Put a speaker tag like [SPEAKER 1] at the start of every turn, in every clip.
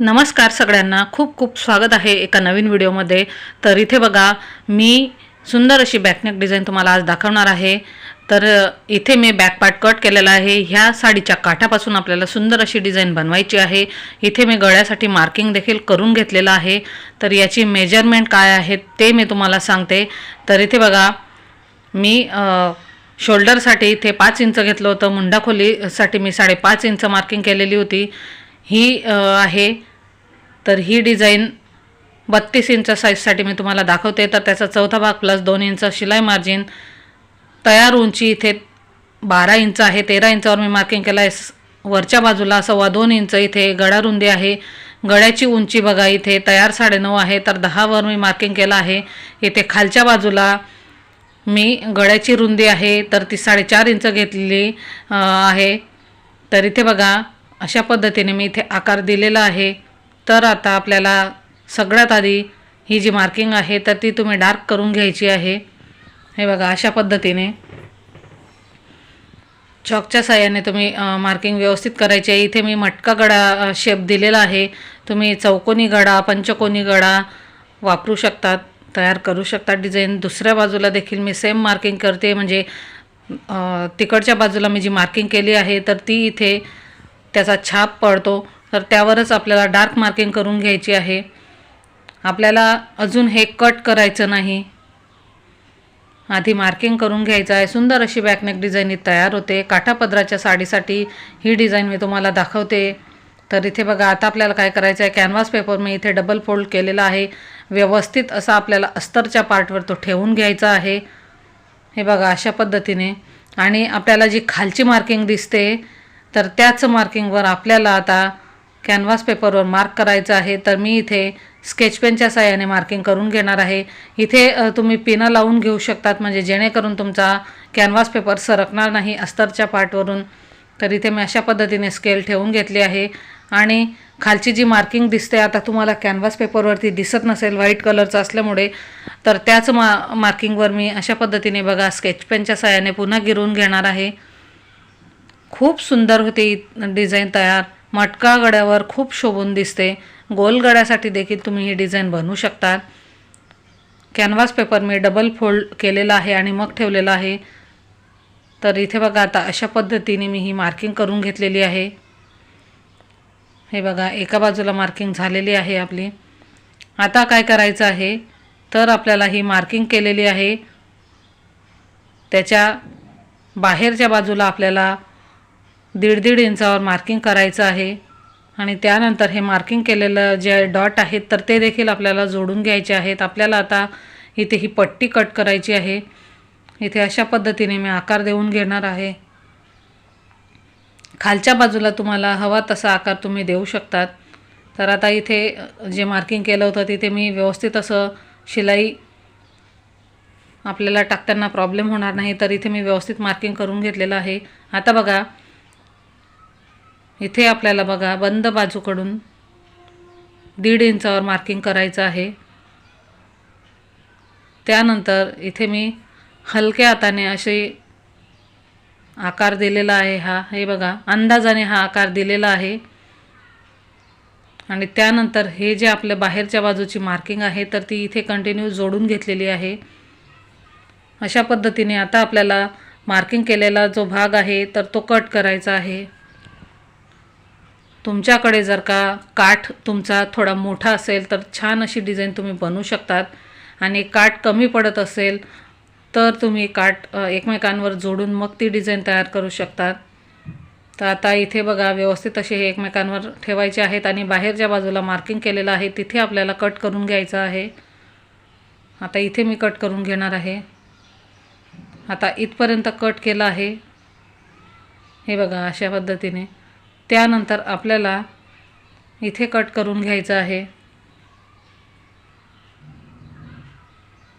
[SPEAKER 1] नमस्कार सगळ्यांना. खूप खूप स्वागत आहे एका नवीन व्हिडिओमध्ये. तर इथे बघा मी सुंदर अशी बॅकनेक डिझाईन तुम्हाला आज दाखवणार आहे. तर इथे मी बॅकपार्ट कट केलेला आहे. ह्या साडीच्या काठापासून आपल्याला सुंदर अशी डिझाईन बनवायची आहे. इथे मी गळ्यासाठी मार्किंग देखील करून घेतलेलं आहे. तर याची मेजरमेंट काय आहे ते मी तुम्हाला सांगते. तर इथे बघा मी शोल्डरसाठी इथे पाच इंच घेतलं होतं. मुंडाखोलीसाठी मी साडेपाच इंच मार्किंग केलेली होती. ही आहे. तर ही डिझाईन बत्तीस इंच साईजसाठी मी तुम्हाला दाखवते. तर त्याचा चौथा भाग प्लस दोन इंच शिलाई मार्जिन तयार उंची इथे बारा इंच आहे. तेरा इंचावर मी मार्किंग केलं आहे वरच्या बाजूला सव्वा दोन इंच इथे गळा रुंदी आहे. गळ्याची उंची बघा इथे तयार साडेनऊ आहे. तर दहावर मी मार्किंग केलं आहे. इथे खालच्या बाजूला मी गळ्याची रुंदी आहे. तर ती साडेचार इंच घेतलेली आहे. तर इथे बघा अशा पद्धतीने मी इथे आकार दिलेला आहे. तर आता आपल्याला सगळ्यात आधी ही जी मार्किंग आहे तर ती तुम्ही डार्क करून घ्यायची आहे. हे बघा अशा पद्धतीने. चॉकच्या साह्याने तुम्ही मार्किंग व्यवस्थित करायची आहे. इथे मी मटका गडा शेप दिलेला आहे. तुम्ही चौकोनी गडा पंचकोनी गडा वापरू शकतात तयार करू शकतात. डिझाईन दुसऱ्या बाजूला देखील मी सेम मार्किंग करते. म्हणजे तिकडच्या बाजूला मी जी मार्किंग केली आहे तर ती इथे त्याचा छाप पडतो तर त्यावरच आपल्याला डार्क मार्किंग करून घ्यायची आहे. आपल्याला अजून हे कट करायचं नाही. आधी मार्किंग करून घ्यायचं आहे. सुंदर अशी बॅकनेक डिझाईन ही तयार होते. काठापदराच्या साडीसाठी ही डिझाईन मी तुम्हाला दाखवते. तर इथे बघा आता आपल्याला काय करायचं आहे? कॅनव्हास पेपर मी इथे डबल फोल्ड केलेला आहे. व्यवस्थित असा आपल्याला अस्तरच्या पार्टवर तो ठेवून घ्यायचा आहे. हे बघा अशा पद्धतीने. आणि आपल्याला जी खालची मार्किंग दिसते तर त्याच मार्किंगवर आपल्याला आता कॅनव्हास पेपरवर मार्क करायचं आहे. तर मी इथे स्केच पेनच्या साह्याने मार्किंग करून घेणार आहे. इथे तुम्ही पिनं लावून घेऊ शकतात. म्हणजे जेणेकरून तुमचा कॅनव्हास पेपर सरकणार नाही अस्तरच्या पार्टवरून तर इथे मी अशा पद्धतीने स्केल ठेवून घेतली आहे. आणि खालची जी मार्किंग दिसते आता तुम्हाला कॅनव्हास पेपरवरती दिसत नसेल व्हाईट कलरचं असल्यामुळे तर त्याच मा मार्किंगवर मी अशा पद्धतीने बघा स्केच पेनच्या साह्याने पुन्हा गिरवून घेणार आहे. खूप सुंदर होते डिझाईन तयार. मटका गड्यावर खूप शोभून दिसते. गोल गड्यासाठी देखील तुम्ही ही डिझाईन बनवू शकता कॅनव्हास पेपर मी डबल फोल्ड केलेला आहे आणि मग ठेवलेला आहे. तर इथे बघा आता अशा पद्धतीने मी ही मार्किंग करून घेतलेली आहे. हे बघा एका बाजूला मार्किंग झालेली आहे आपली. आता काय करायचं आहे? तर आपल्याला ही मार्किंग केलेली आहे. त्याच्या बाहेरच्या बाजूला आपल्याला दीड दीड इंचावर मार्किंग करायचं आहे. आणि त्यानंतर हे मार्किंग केलेलं जे डॉट आहेत तर ते देखील आपल्याला जोडून घ्यायचे आहेत. आपल्याला आता इथे ही पट्टी कट करायची आहे. इथे अशा पद्धतीने मी आकार देऊन घेणार आहे. खालच्या बाजूला तुम्हाला हवा तसा आकार तुम्ही देऊ शकतात. तर आता इथे जे मार्किंग केलं होतं तिथे मी व्यवस्थित असं शिलाई आपल्याला टाकताना प्रॉब्लेम होणार नाही. तर इथे मी व्यवस्थित मार्किंग करून घेतलेलं आहे. आता बघा इथे आपल्याला बघा बंद बाजूकडून दीड इंचावर मार्किंग करायचं आहे. त्यानंतर इथे मी हलक्या हाताने असे आकार दिलेला आहे हा. हे बघा अंदाजाने हा आकार दिलेला आहे. आणि त्यानंतर हे जे आपल्या बाहेरच्या बाजूची मार्किंग आहे तर ती इथे कंटिन्यू जोडून घेतलेली आहे. अशा पद्धतीने आता आपल्याला मार्किंग केलेला जो भाग आहे तर तो कट करायचा आहे. तुमच्याकडे जर का काठ तुमचा थोडा मोठा असेल तर छान अशी डिझाईन तुम्ही बनवू शकतात. आणि काठ कमी पडत असेल तर तुम्ही काठ एकमेकांवर जोडून मग ती डिझाईन तयार करू शकतात. तर आता इथे बघा व्यवस्थित असे हे एकमेकांवर ठेवायचे आहेत आणि बाहेरच्या बाजूला मार्किंग केलेलं आहे. तिथे आपल्याला कट करून घ्यायचं आहे. आता इथे मी कट करून घेणार आहे. आता इथपर्यंत कट केलं आहे. हे बघा अशा पद्धतीने. त्यानंतर आपल्याला इथे कट करून घ्यायचं आहे.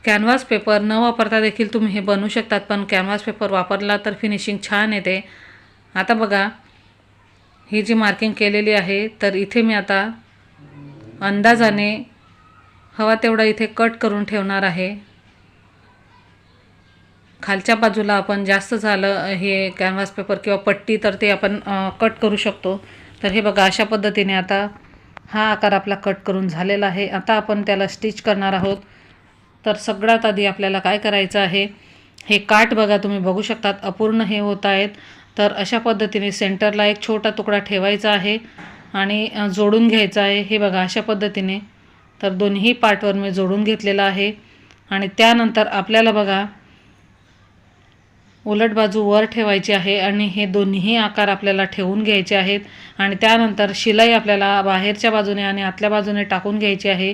[SPEAKER 1] कॅनव्हास पेपर न वापरता देखील तुम्ही हे बनवू शकतात पण कॅनव्हास पेपर वापरला तर फिनिशिंग छान येते. आता बघा ही जी मार्किंग केलेली आहे तर इथे मी आता अंदाजाने हवा तेवढा इथे कट करून ठेवणार आहे. खालच्या बाजूला आपण जास्त झालं हे कॅनव्हास पेपर किंवा पट्टी तर ते आपण कट करू शकतो. तर हे बघा अशा पद्धतीने आता हा आकार आपला कट करून झालेला आहे. आता आपण त्याला स्टिच करणार आहोत. तर सगळ्यात आधी आपल्याला काय करायचं आहे हे काट बघा तुम्ही बघू शकतात अपूर्ण हे होत आहेत. तर अशा पद्धतीने सेंटरला एक छोटा तुकडा ठेवायचा आहे आणि जोडून घ्यायचा आहे. हे बघा अशा पद्धतीने. तर दोन्ही पार्टवर मी जोडून घेतलेलं आहे. आणि त्यानंतर आपल्याला बघा उलट बाजू वर ठेवायची आहे आणि हे दोन्ही आकार आपल्याला ठेवून घ्यायचे आहेत. आणि त्यानंतर शिलाई आपल्याला बाहेरच्या बाजूने आणि आतल्या बाजूने टाकून घ्यायची आहे.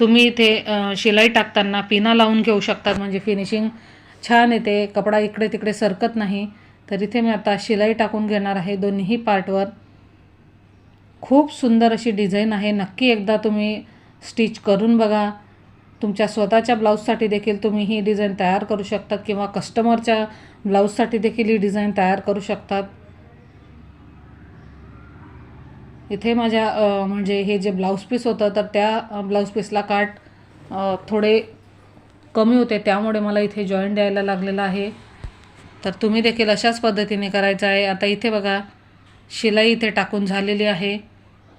[SPEAKER 1] तुम्ही इथे शिलाई टाकताना पिना लावून घेऊ शकतात. म्हणजे फिनिशिंग छान येते. कपडा इकडे तिकडे सरकत नाही. तर इथे मी आता शिलाई टाकून घेणार आहे दोन्ही पार्टवर खूप सुंदर अशी डिझाईन आहे. नक्की एकदा तुम्ही स्टिच करून बघा. तुमच्या स्वतःच्या ब्लाऊजसाठी देखील तुम्ही ही डिझाईन तयार करू शकतात किंवा कस्टमरच्या ब्लाऊजसाठी देखील ही डिझाईन तयार करू शकतात. इथे माझ्या म्हणजे हे जे ब्लाऊज पीस होतं तर त्या ब्लाऊज पीसला काट थोडे कमी होते. त्यामुळे मला इथे जॉईंट द्यायला लागलेला आहे. तर तुम्ही देखील अशाच पद्धतीने करायचं आहे. आता इथे बघा शिलाई इथे टाकून झालेली आहे.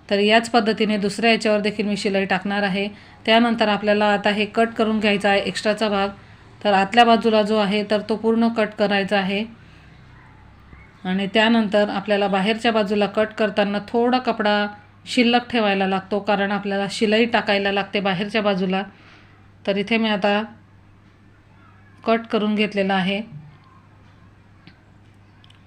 [SPEAKER 1] तर याच पद्धतीने दुसऱ्या याच्यावर देखील मी शिलाई टाकणार आहे. त्यानंतर आपल्याला आता हे कट करून घ्यायचा आहे एक्स्ट्राचा भाग. तर आतल्या बाजूला जो आहे तर तो पूर्ण कट करायचा आहे. आणि त्यानंतर आपल्याला बाहेरच्या बाजूला कट करताना थोडा कपडा शिल्लक ठेवायला लागतो कारण आपल्याला शिलाई टाकायला लागते बाहेरच्या बाजूला. तर इथे मी आता कट करून घेतलेला आहे.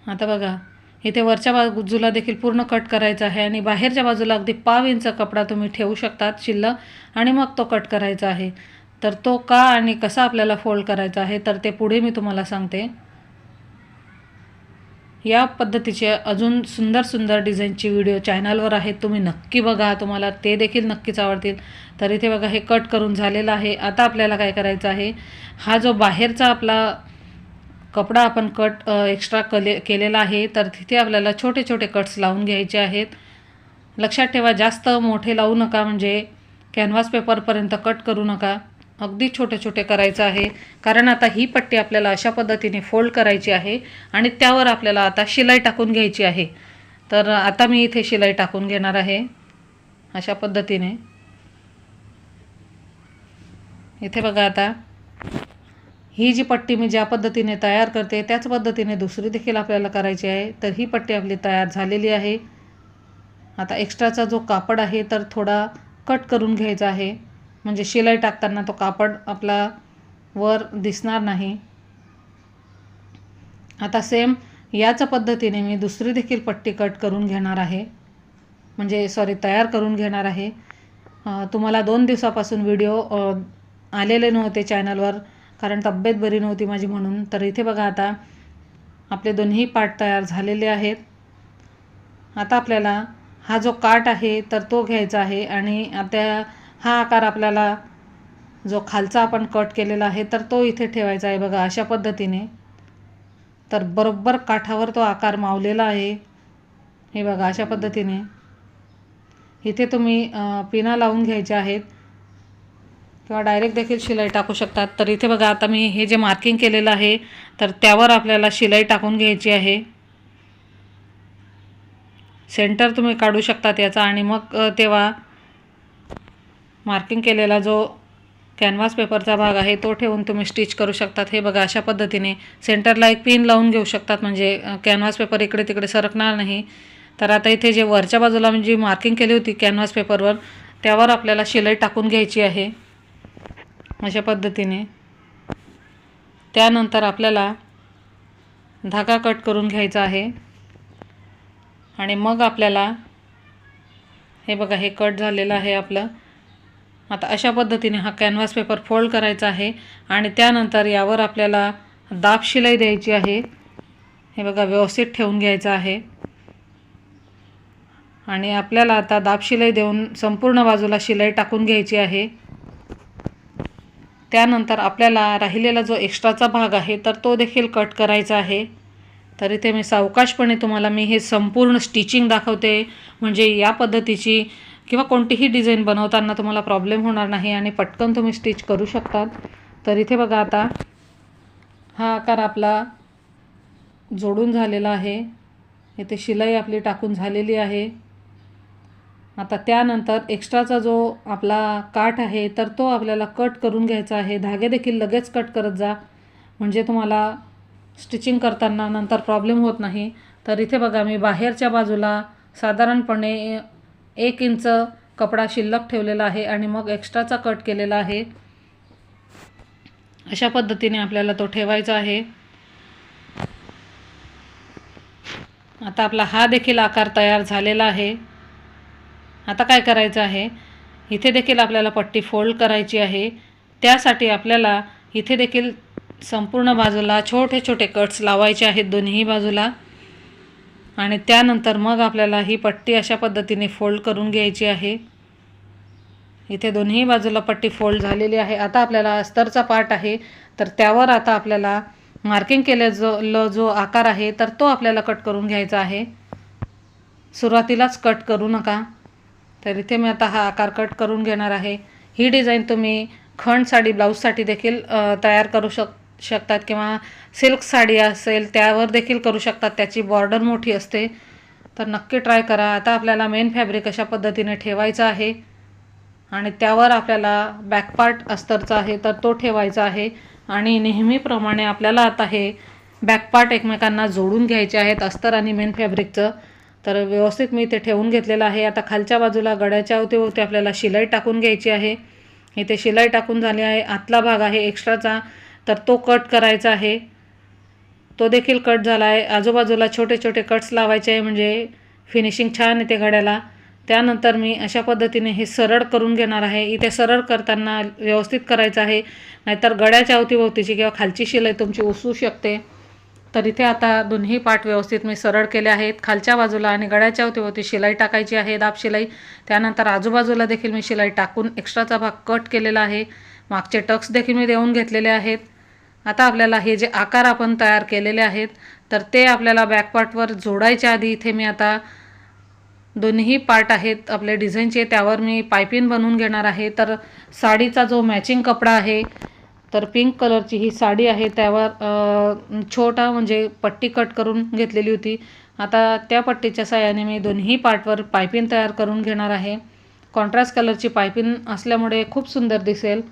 [SPEAKER 1] आता बघा इथे वरच्या बाजूला देखील पूर्ण कट करायचा आहे आणि बाहेरच्या बाजूला अगदी पाव इंच कपडा तुम्ही ठेवू शकतात शिल्लक. आणि मग तो कट करायचा आहे. तर तो का आणि कसा आपल्याला फोल्ड करायचा आहे तर ते पुढे मी तुम्हाला सांगते. या पद्धतीचे अजून सुंदर सुंदर डिझाईनची व्हिडिओ चॅनलवर आहेत तुम्ही नक्की बघा तुम्हाला ते देखील नक्कीच आवडतील. तर इथे बघा हे कट करून झालेलं आहे. आता आपल्याला काय करायचं आहे हा जो बाहेरचा आपला कपडा आपण कट एक्स्ट्रा कले केलेला आहे तर तिथे आपल्याला छोटे छोटे कट्स लावून घ्यायचे आहेत. लक्षात ठेवा जास्त मोठे लावू नका म्हणजे कॅनव्हास पेपरपर्यंत कट करू नका. अगदी छोटे छोटे करायचं आहे. कारण आता ही पट्टी आपल्याला अशा पद्धतीने फोल्ड करायची आहे आणि त्यावर आपल्याला आता शिलाई टाकून घ्यायची आहे. तर आता मी इथे शिलाई टाकून घेणार आहे. अशा पद्धतीने. इथे बघा आता. ही जी पट्टी मी ज्या पद्धतीने तयार करते त्याच पद्धतीने दुसरी देखील आपल्याला करायची आहे. तर ही पट्टी आपली तयार झालेली आहे. आता एक्स्ट्राचा जो कापड आहे तर थोडा कट करून घ्यायचा आहे. म्हणजे शिलाई टाकताना तो कापड आपला वर दिसणार नाही. आता सेम याच पद्धतीने मी दुसरी देखील पट्टी कट करून घेणार आहे. म्हणजे सॉरी तयार करून घेणार आहे. तुम्हाला दोन दिवसापासून व्हिडिओ आलेले नव्हते चॅनलवर कारण तब्येत बरी नव्हती माझी म्हणून. तर इथे बघा आता आपले दोन्ही पार्ट तयार झालेले आहेत. आता आपल्याला हा जो काट आहे तर तो घ्यायचा आहे आणि आता हा आकार आपल्याला जो खालचा आपण कट केलेला आहे तर तो इथे ठेवायचा आहे बघा अशा पद्धतीने. तर बरोबर काठावर तो आकार मावलेला आहे. हे बघा अशा पद्धतीने. इथे तुम्ही पिना लावून घ्यायचे आहेत. किंवा डायरेक्ट देखील शिलाई टाकू शकतात. तर इथे बघा आता मी हे जे मार्किंग केलेलं आहे तर त्यावर आपल्याला शिलाई टाकून घ्यायची आहे. सेंटर तुम्ही काढू शकतात याचा. आणि मग तेव्हा मार्किंग केलेला जो कॅनव्हास पेपरचा भाग आहे तो ठेवून तुम्ही स्टिच करू शकतात. हे बघा अशा पद्धतीने सेंटरला एक पिन लावून घेऊ शकतात. म्हणजे कॅनव्हास पेपर इकडे तिकडे सरकणार नाही. तर आता इथे जे वरच्या बाजूला म्हणजे जी मार्किंग केली होती कॅनव्हास पेपरवर त्यावर आपल्याला शिलाई टाकून घ्यायची आहे. अशा पद्धतीने. त्यानंतर आपल्याला धागा कट करून घ्यायचा आहे. आणि मग आपल्याला हे बघा हे कट झालेलं आहे आपलं. आता अशा पद्धतीने हा कॅनव्हास पेपर फोल्ड करायचा आहे आणि त्यानंतर यावर आपल्याला दाब शिलाई द्यायची आहे. हे बघा व्यवस्थित ठेवून घ्यायचं आहे. आणि आपल्याला आता दाब शिलाई देऊन संपूर्ण बाजूला शिलाई टाकून घ्यायची आहे. त्यानंतर आपल्याला राहिलेला जो एक्स्ट्राचा भाग आहे तर तो देखील कट करायचा आहे. तर इथे मी सावकाशपणे तुम्हाला मी हे संपूर्ण स्टिचिंग दाखवते. म्हणजे या पद्धतीची किंवा कोणतीही डिझाईन बनवताना तुम्हाला प्रॉब्लेम होणार नाही आणि पटकन तुम्ही स्टिच करू शकतात. तर इथे बघा आता हा आकार आपला जोडून झालेला आहे. इथे शिलाई आपली टाकून झालेली आहे. आता त्यानंतर एक्स्ट्राचा जो आपला काठ आहे तर तो आपल्याला कट करून घ्यायचा आहे. धागे देखील लगेच कट करत जा. म्हणजे तुम्हाला स्टिचिंग करताना नंतर प्रॉब्लेम होत नाही. तर इथे बघा मी बाहेरच्या बाजूला साधारणपणे एक इंच कपडा शिल्लक ठेवलेला आहे आणि मग एक्स्ट्राचा कट केलेला आहे. अशा पद्धतीने आपल्याला तो ठेवायचा आहे. आता आपला हा देखील आकार तयार झालेला आहे. आता काय करायचं आहे? इथे देखील आपल्याला पट्टी फोल्ड करायची आहे. त्यासाठी आपल्याला इथे देखील संपूर्ण बाजूला छोटे छोटे कट्स लावायचे आहेत दोन्ही बाजूला. आणि त्यानंतर मग आपल्याला ही पट्टी अशा पद्धतीने फोल्ड करून घ्यायची आहे. इथे दोन्ही बाजूला पट्टी फोल्ड झालेली आहे. आता आपल्याला अस्तरचा पार्ट आहे. तर त्यावर आता आपल्याला मार्किंग केल्या जो ल जो आकार आहे तर तो आपल्याला कट करून घ्यायचा आहे. सुरुवातीलाच कट करू नका. तर इथे मी आता हा आकार कट करून घेणार आहे. ही डिझाईन तुम्ही खंड साडी ब्लाऊजसाठी देखील तयार करू शक शकतात किंवा सिल्क साडी असेल त्यावर देखील करू शकतात. त्याची बॉर्डर मोठी असते. तर नक्की ट्राय करा. आता आपल्याला मेन फॅब्रिक अशा पद्धतीने ठेवायचं आहे. आणि त्यावर आपल्याला बॅकपार्ट अस्तरचा आहे तर तो ठेवायचा आहे. आणि नेहमीप्रमाणे आपल्याला आता हे बॅकपार्ट एकमेकांना जोडून घ्यायचे आहेत अस्तर आणि मेन फॅब्रिकचं तर व्यवस्थित मी ते ठेवून घेतलेलं आहे. आता खालच्या बाजूला गड्याच्या होते आपल्याला शिलाई टाकून घ्यायची आहे. इथे शिलाई टाकून झाली आहे. आतला भाग आहे एक्स्ट्राचा तर तो कट करायचा आहे. तो देखील कट झाला आहे आजूबाजूला छोटे छोटे कट्स लावायचे आहे म्हणजे फिनिशिंग छान येते घड्याला. त्यानंतर मी अशा पद्धतीने हे सरळ करून घेणार आहे. इथे सरळ करताना व्यवस्थित करायचं आहे. नाहीतर गड्याच्या अवतीभोवतीची किंवा खालची शिलाई तुमची उसू शकते. तर इथे आता दोन्ही पाट व्यवस्थित मी सरळ केले आहेत. खालच्या बाजूला आणि गळ्याच्या अवतीभोवती शिलाई टाकायची आहे दाब शिलाई. त्यानंतर आजूबाजूला देखील मी शिलाई टाकून एक्स्ट्राचा भाग कट केलेला आहे. मागचे टक्स देखील मी देऊन घेतलेले आहेत. आता आपल्याला हे जे आकार आपण तयार केलेले आहेत तर ते आपल्याला बॅकपार्टवर जोडायच्या आधी इथे मी आता दोन्ही पार्ट आहेत आपले डिझाईनचे त्यावर मी पायपिन बनवून घेणार आहे. तर साडीचा जो मॅचिंग कपडा आहे तर पिंक कलरची ही साडी आहे त्यावर छोटा म्हणजे पट्टी कट करून घेतलेली होती. आता त्या पट्टीच्या साह्याने मी दोन्ही पार्टवर पायपिन तयार करून घेणार आहे. कॉन्ट्रास्ट कलरची पायपिन असल्यामुळे खूप सुंदर दिसेल.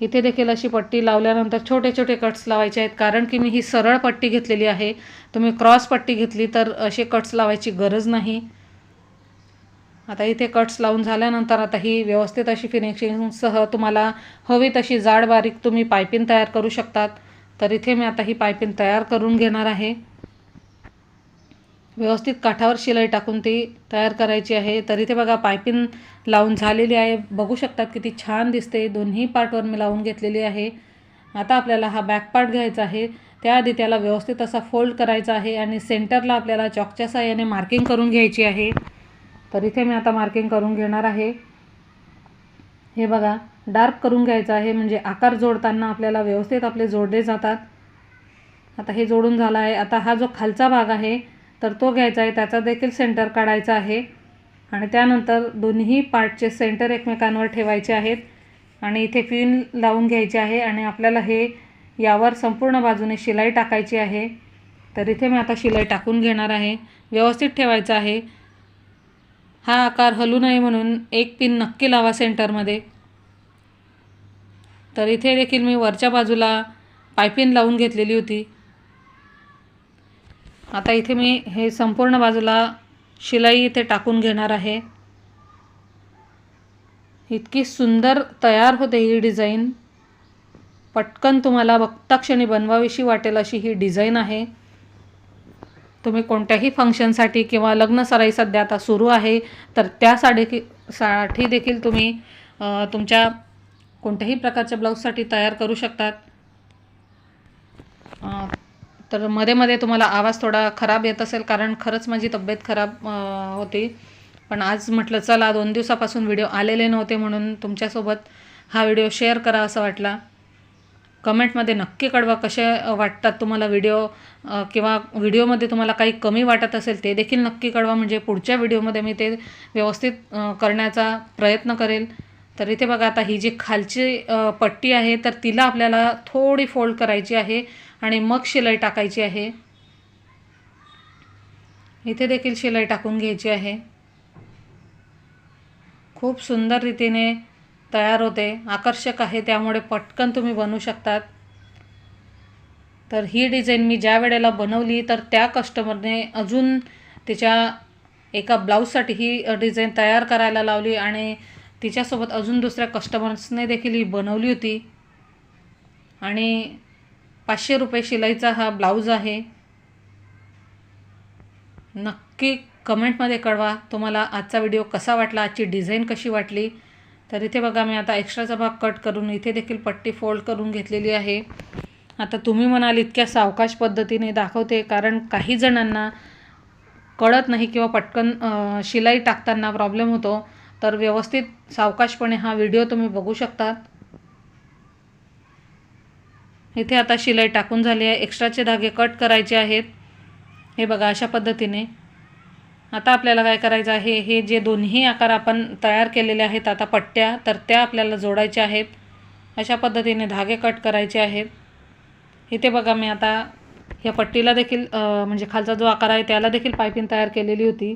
[SPEAKER 1] इथे देखील अशी पट्टी लावल्यानंतर छोटे छोटे कट्स लावायचे आहेत. कारण की मी ही सरळ पट्टी घेतलेली आहे. तुम्ही क्रॉस पट्टी घेतली तर असे कट्स लावायची गरज नाही. आता इथे कट्स लावून झाल्यानंतर आता ही व्यवस्थित अशी फिनिशिंगसह तुम्हाला हवी तशी जाड बारीक तुम्ही पायपिंग तयार करू शकतात. तर इथे मी आता ही पायपिंग तयार करून घेणार आहे. व्यवस्थित काठावर शिलाई टाकून ती तयार करायची आहे. तर इथे बघा पायपिंग लावून झालेली आहे. बघू शकतात किती छान दिसते. दोन्ही पार्टवर मी लावून घेतलेली आहे. आता आपल्याला हा बॅक पार्ट घ्यायचा आहे. त्याआधी त्याला व्यवस्थित असा फोल्ड करायचा आहे आणि सेंटरला आपल्याला चॉकच्या साह्याने मार्किंग करून घ्यायची आहे. तर इथे मी आता मार्किंग करून घेणार आहे. हे बघा डार्क करून घ्यायचं आहे. म्हणजे आकार जोडताना आपल्याला व्यवस्थित आपले जोडले जातात. आता हे जोडून झालं आहे. आता हा जो खालचा भाग आहे तर तो घ्यायचा आहे त्याचा देखील सेंटर काढायचा आहे. आणि त्यानंतर दोन्ही पार्टचे सेंटर एकमेकांवर ठेवायचे आहेत. आणि इथे पिन लावून घ्यायचे आहे आणि आपल्याला हे यावर संपूर्ण बाजूने शिलाई टाकायची आहे. तर इथे मी आता शिलाई टाकून घेणार आहे. व्यवस्थित ठेवायचं आहे. हा आकार हलू नये म्हणून एक पिन नक्की लावा सेंटरमध्ये तर इथे देखील मी वरच्या बाजूला पायपिन लावून घेतलेली होती. आता इथे मी हे संपूर्ण बाजूला शिलाई इथे टाकून घेणार आहे. इतकी सुंदर तयार होते ही डिझाईन. पटकन तुम्हाला बघता क्षणी बनवावीशी वाटेल अशी ही डिझाईन आहे. तुम्ही कोणत्याही फंक्शनसाठी किंवा लग्न सराई सध्या आता सुरू आहे तर त्यासाठी की साठी देखील तुम्ही तुमच्या कोणत्याही प्रकारच्या ब्लाऊजसाठी तयार करू शकतात. तर मध्ये मध्ये तुम्हाला आवाज थोडा खराब येत असेल कारण खरंच माझी तब्येत खराब होती. पण आज म्हटलं चला दोन दिवसापासून व्हिडिओ आलेले नव्हते म्हणून तुमच्यासोबत हा व्हिडिओ शेअर करा असं वाटला. कमेंटमध्ये नक्की कळवा कसे वाटतात तुम्हाला व्हिडिओ किंवा व्हिडिओमध्ये तुम्हाला काही कमी वाटत असेल ते देखील नक्की कळवा. म्हणजे पुढच्या व्हिडिओमध्ये मी ते व्यवस्थित करण्याचा प्रयत्न करेल. तर इथे बघा आता ही जी खालची पट्टी आहे तर तिला आपल्याला थोडी फोल्ड करायची आहे. आणि मग शिलाई टाकायची आहे. इथे देखील शिलाई टाकून घ्यायची आहे. खूप सुंदर रीतीने तयार होते. आकर्षक आहे त्यामुळे पटकन तुम्ही बनवू शकतात. तर ही डिझाईन मी ज्या वेळेला बनवली तर त्या कस्टमरने अजून तिच्या एका ब्लाऊजसाठी ही डिझाईन तयार करायला लावली आणि तिच्यासोबत अजून दुसऱ्या कस्टमर्सने देखील ही बनवली होती. आणि पाचशे रुपये शिलाईचा हा ब्लाऊज आहे. नक्की कमेंटमध्ये कळवा तुम्हाला आजचा व्हिडिओ कसा वाटला आजची डिझाईन कशी वाटली. तर इथे बघा मी आता एक्स्ट्राचा भाग कट करून इथे देखील पट्टी फोल्ड करून घेतलेली आहे. आता तुम्ही म्हणाल इतक्या सावकाश पद्धतीने दाखवते कारण काही जणांना कळत नाही किंवा पटकन शिलाई टाकताना प्रॉब्लेम होतो. तर व्यवस्थित सावकाशपणे हा व्हिडिओ तुम्ही बघू शकतात. इथे आता शिलाई टाकून झाली आहे. एक्स्ट्राचे धागे कट करायचे आहेत. हे बघा अशा पद्धतीने. आता आपल्याला काय करायचं आहे? हे जे दोन्ही आकार आपण तयार केलेले आहेत आता पट्ट्या तर त्या आपल्याला जोडायच्या आहेत. अशा पद्धतीने धागे कट करायचे आहेत. इथे बघा मी आता ह्या पट्टीला देखील म्हणजे खालचा जो आकार आहे त्याला देखील पायपिंग तयार केलेली होती.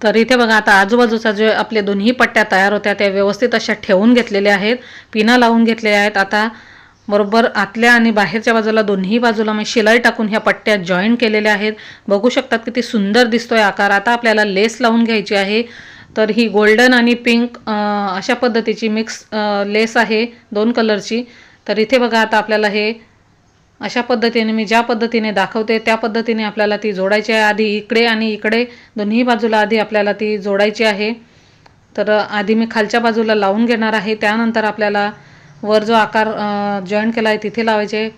[SPEAKER 1] तर इथे बघा आता आजूबाजूचा जे आपले दोन्ही पट्ट्या तयार होत्या त्या व्यवस्थित अशा ठेवून घेतलेल्या आहेत. पिना लावून घेतलेल्या आहेत. आता बरोबर आतल्या आणि बाहेरच्या बाजूला दोन्ही बाजूला मी शिलाई टाकून ह्या पट्ट्या जॉईन केलेल्या आहेत. बघू शकतात किती सुंदर दिसतोय आकार. आता आपल्याला लेस लावून घ्यायची आहे. तर ही गोल्डन आणि पिंक अशा पद्धतीची मिक्स लेस आहे दोन कलरची तर इथे बघा आता आपल्याला हे अशा पद्धतीने मी ज्या पद्धतीने दाखवते त्या पद्धतीने आपल्याला ती जोडायची आहे आधी इकडे आणि इकडे दोन्ही बाजूला आधी आपल्याला ती जोडायची आहे. तर आधी मी खालच्या बाजूला लावून घेणार आहे. त्यानंतर आपल्याला वर जो आकार जॉईन केला आहे तिथे लावायचे.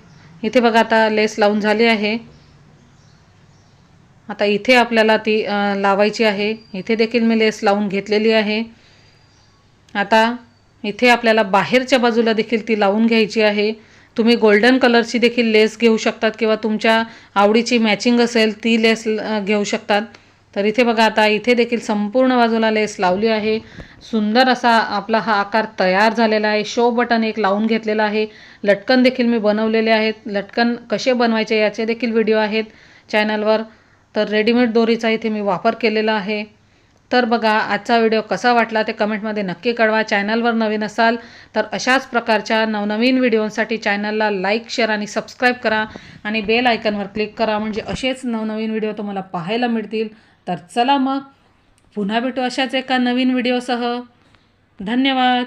[SPEAKER 1] इथे बघा आता लेस लावून झाली आहे. आता इथे आपल्याला ती लावायची आहे. इथे देखील मी लेस लावून घेतलेली आहे. आता इथे आपल्याला बाहेरच्या बाजूला देखील ती लावून घ्यायची आहे. तुम्ही गोल्डन कलरची देखील लेस घेऊ शकतात किंवा तुमच्या आवडीची मॅचिंग असेल ती लेस घेऊ शकतात. तर इथे बघा आता इथे देखील संपूर्ण बाजूला लेस लावली आहे. सुंदर असा आपला हा आकार तयार झालेला आहे. शो बटन एक लावून घेतलेला आहे. लटकन देखील मी बनवलेले आहेत. लटकन कसे बनवायचे याचे देखील व्हिडिओ आहेत चॅनलवर. तर रेडीमेड दोरीचा इथे मी वापर केलेला आहे. तर बघा आजचा व्हिडिओ कसा वाटला ते कमेंटमध्ये नक्की कळवा. चॅनलवर नवीन असाल तर अशाच प्रकारच्या नवनवीन व्हिडिओंसाठी चॅनलला लाईक शेअर आणि सबस्क्राईब करा आणि बेल आयकनवर क्लिक करा. म्हणजे असेच नवनवीन व्हिडिओ तुम्हाला पाहायला मिळतील. तर चला मग पुन्हा भेटू अशाच एका नवीन व्हिडिओसह. धन्यवाद.